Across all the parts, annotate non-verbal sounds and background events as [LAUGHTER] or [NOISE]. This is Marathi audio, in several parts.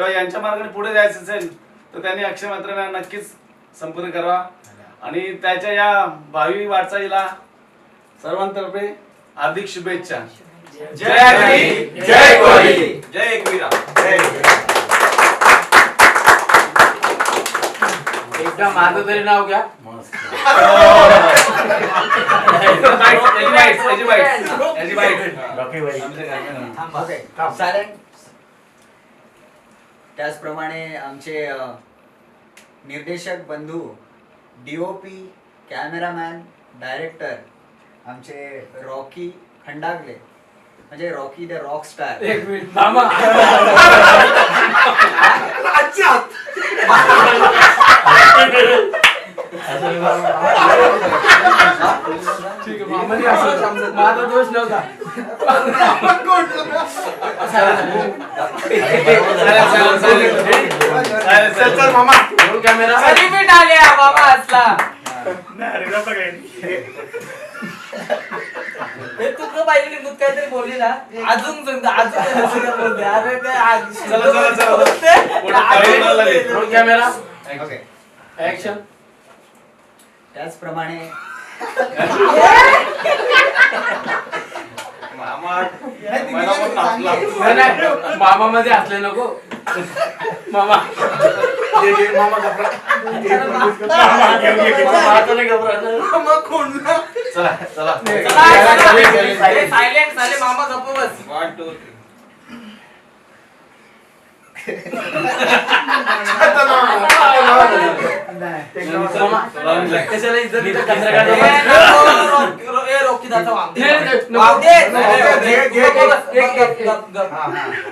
किंवा यांच्या मार्गाने पुढे जायचं असेल तर त्यांनी अक्षय मात्रांना नक्कीच संपर्क करावा. आणि त्याच्या या भावी वाटचालीला सर्वांतर्फे हार्दिक शुभेच्छा. जय जय कोहली जय एकवीरा. एकदा माझं तरी नाव घ्या. Byte, byte, byte. आमच्या कार्यक्रमात. ओके चालेल त्याचप्रमाणे आमचे निर्देशक बंधू डीओपी कॅमेरामॅन डायरेक्टर आमचे रॉकी खंडागले. म्हणजे रॉकी द रॉक स्टार. एक मिनिट मामा ठीक आहे मामाने असं माझा दोष नव्हता. लिमिट आले बाबा असला. पाहिजे तू काहीतरी बोलली ना अजून सांगतो अजून काही दुसरं बोलते. अरे काय आज- चला, चला, चला. बोलते. पुढे पाहायला लागले. रोल कॅमेरा ओके ऍक्शन त्याचप्रमाणे. मामा मला पण तापला. नाही. नाही मामा मध्ये असले नको. मामा मामा घबरा माझं नाही घबरायचं. चला चला सायलेंट झाले मामा गप्प बस वन टू थ्री मामा कशाला इज्जत देता? कचरा ए, काढतो. नको, रो- ए, रोकी दादा वाव दे. नाही, नाही, नको. वाव दे. नको, दे, घे, घे, गप्प घे. बस. एक, एक, एक. गप, गप,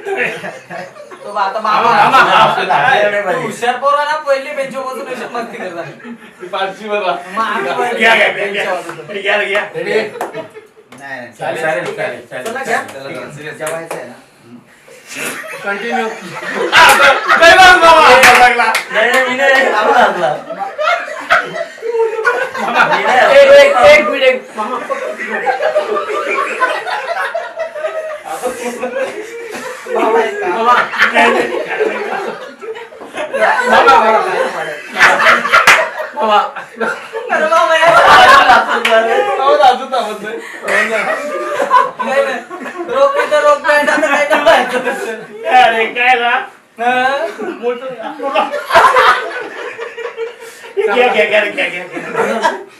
गप. तो बा- आता मामा, मामा मामा. तू हुशार पोरा ना पहिली बेंचवर बसून अशी मस्ती करतात मग आम्ही पहिली घ्या, घ्या? नाही नाही. चालेल, चालेल, चालेल, चला चालेल. घ्या. चला चला सिरियस जेवायचं आहे ना Continue. नाही बरं, मामा. नाही, नाही, मी नाही. एक, एक, एक मिनिट, एक. मामा, [LAUGHS] मामा. मामा, मामा. अरे मामा या. अहो, अजून थांबत नाही. नाही. रोकी तर रोक बँड आता काय करायचं? अरे काय ना हं? घ्या घ्या घ्या घ्या घ्या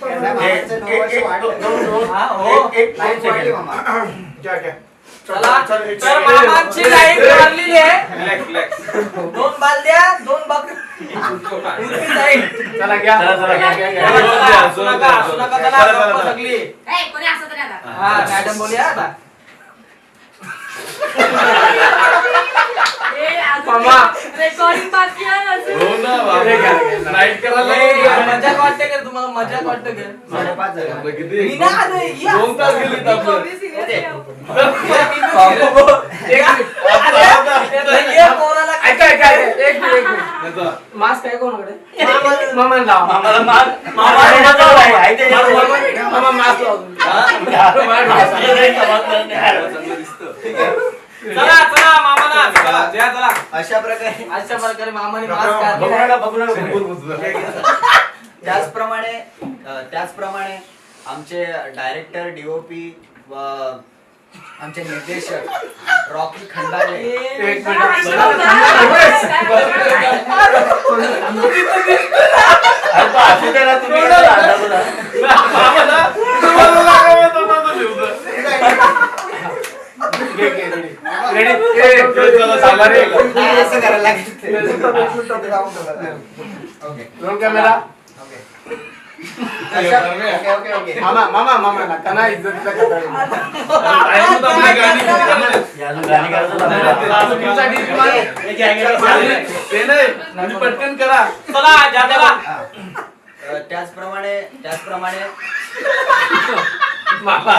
मामाचं नऊ वर्ष वाढलं. हा, हो. लाईफ वाढली मामा. चला तर मामांची लाईन मारलेली आहे रिलॅक्स रिलॅक्स दोन बालद्या दोन बक उरती जाईल चला घ्या चला घ्या घ्या, घ्या. जोर द्या, हसू जोर नका, द्या, हसू जोर नका, द्या. चला, चला, चला, गप्प चला. सगळी ए, कोणी असं तरी आता. हा मॅडम बोलूया आता ए, अजून मामा. रेकॉर्डिंग बाकी आहे अजून. ना बाबा. घ्या, घ्या, घ्या. नाईट करायला ए, लागली. मजाक वाटते का तुम्हाला मजाक वाटते का? मी ना आलोय, या. दोन तास गेले मी आपलं. कमी serious आहे. मास्क आहे कोणाकडे मामा- मामाला मास्क मामा मास्क चला चला मामाला चला द्या चला अशा प्रकारे अशा प्रकारे मामाने मास्क घातलेला आहे. त्याचप्रमाणे अ, त्याचप्रमाणे आमचे डायरेक्टर डीओपी व आमचे निर्देशक रॉकी खंडागळे एक मिनिट हसू नका. अरे तो असू दे ना, तुम्ही इकडे राहता बघा. मामाला तुम्हाला लागावं तर नव्हतं लिहून. रेडी चला, चला, रे. नाही, असं करायला लागेल. [LAUGHS] Okay. Roll camera okay okay okay मामा मामा मामा नका ना इज्जतीचा कथा नाही पटकन करा चला अ, त्याचप्रमाणे त्याचप्रमाणे आता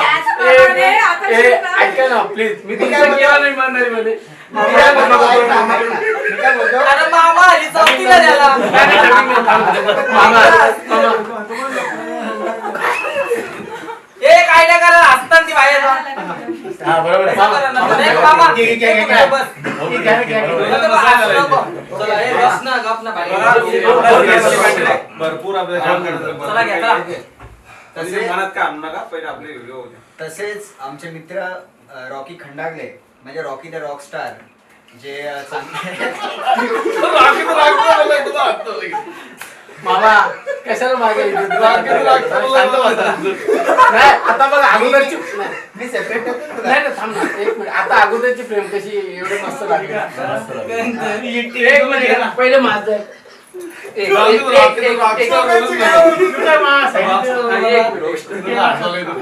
ए. ऐका ना प्लीज मी तुमच्या? केव्हा इमानदारीमध्ये मी काय बोलतो? ऐक ना, ऐक ना. मी काय बोलतो अरे मामा आली नाही, थांब. मामा मामा ए काय नाही करा असतात ती बाहेर. हा, बरोबर आहे. मामा. बस असं नको. चला, ए, बस ना, गप ना. भरपूर आपल्या काम करतात. चला घ्या, चला. तसे मनात का आणू नका पहिले आपले व्हिडिओ होते तसेच आमचे मित्र अ, रॉकी खंडागले म्हणजे रॉकी द रॉक स्टार जे चांगले मामा कशाला मागे येतो? राखीत राखतो, शांत बसा. नाही आता बघा अगोदरची नाही मी सेपरेट नाही, नाही, थांब ना एक मिनिट आता अगोदरची प्रेम कशी एवढे मस्त लागली एक मिनिट पहिले माझं एक- हे मला हे हे हा, हा. हा,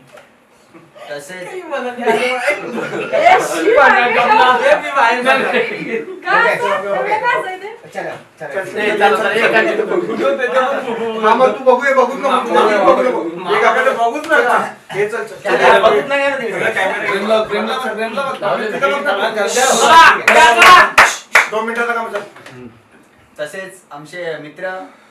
एक एक या या या या या या एक मिनिट हे यो यो जास्त असतं. आता जरा व्यवस्थित. यो, यो, ये- ये नाही का?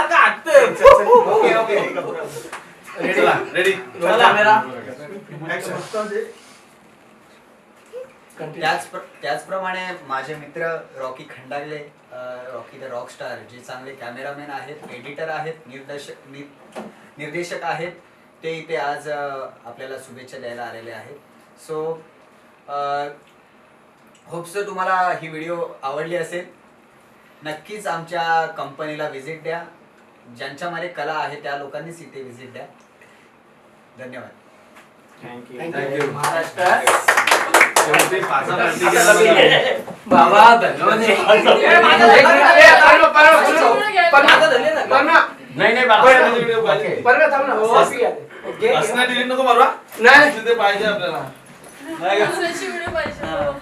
ओके ओके चला रेडी कॅमेरा त्याच त्याचप्रमाणे माझे मित्र Rocky Khandagale Rocky the rock star जे चांगले कॅमेरामॅन आहेत एडिटर आहेत निर्देशक निर्देशक आहेत ते इथे आज आपल्याला शुभेच्छा द्यायला आलेले आहेत. सो होप्स तुम्हाला ही व्हिडिओ आवडली असेल. नक्कीच आमच्या कंपनीला व्हिजिट द्या. ज्यांच्यामध्ये कला आहे त्या लोकांनीच इथे व्हिजिट द्या. धन्यवाद. Thank you Maharashtra. बाबा. [LAUGHS] नाही नाही नको मारवा नाही. तिथे पाहिजे आपल्याला.